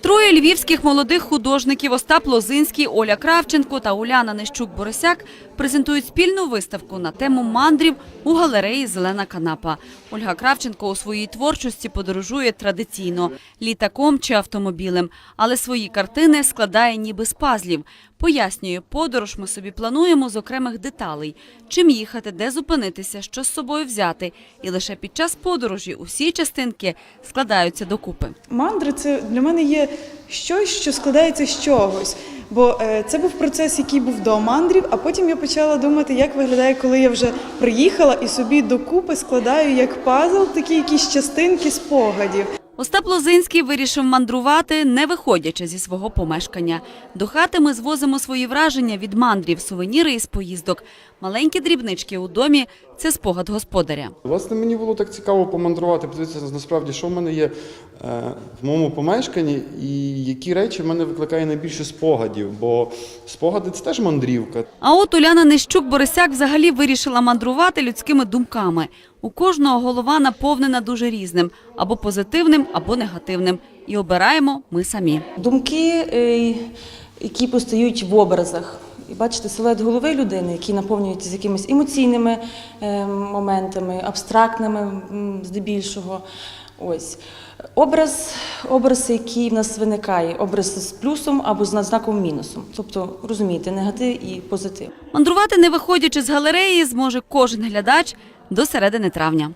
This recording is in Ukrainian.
Троє львівських молодих художників Остап Лозинський, Оля Кравченко та Уляна Нещук-Борисяк презентують спільну виставку на тему мандрів у галереї «Зелена канапа». Ольга Кравченко у своїй творчості подорожує традиційно – літаком чи автомобілем, але свої картини складає ніби з пазлів. Пояснює, подорож ми собі плануємо з окремих деталей – чим їхати, де зупинитися, що з собою взяти. І лише під час подорожі усі частинки складаються докупи. Мандри це для мене є щось, що складається з чогось. Бо е, це був процес, який був до мандрів, а потім я почала думати, як виглядає, коли я вже приїхала і собі докупи складаю як пазл, такі якісь частинки спогадів. Остап Лозинський вирішив мандрувати, не виходячи зі свого помешкання. До хати ми звозимо свої враження від мандрів, сувеніри із поїздок. Маленькі дрібнички у домі – це спогад господаря. Власне, мені було так цікаво помандрувати, подивитися насправді, що в мене є е, в моєму помешканні, і які речі в мене викликає найбільше спогадів, бо спогади це теж мандрівка. А от Уляна Нещук-Борисяк взагалі вирішила мандрувати людськими думками. У кожного голова наповнена дуже різним – або позитивним, або негативним. І обираємо ми самі. Думки, е, які постають в образах. І бачите, силует голови людини, який наповнюється з якимись емоційними е, моментами, абстрактними здебільшого. Ось. Образ, образ, який в нас виникає, образ з плюсом або з знаком мінусом. Тобто, розумієте, негатив і позитив. Мандрувати, не виходячи з галереї, зможе кожен глядач до середини травня.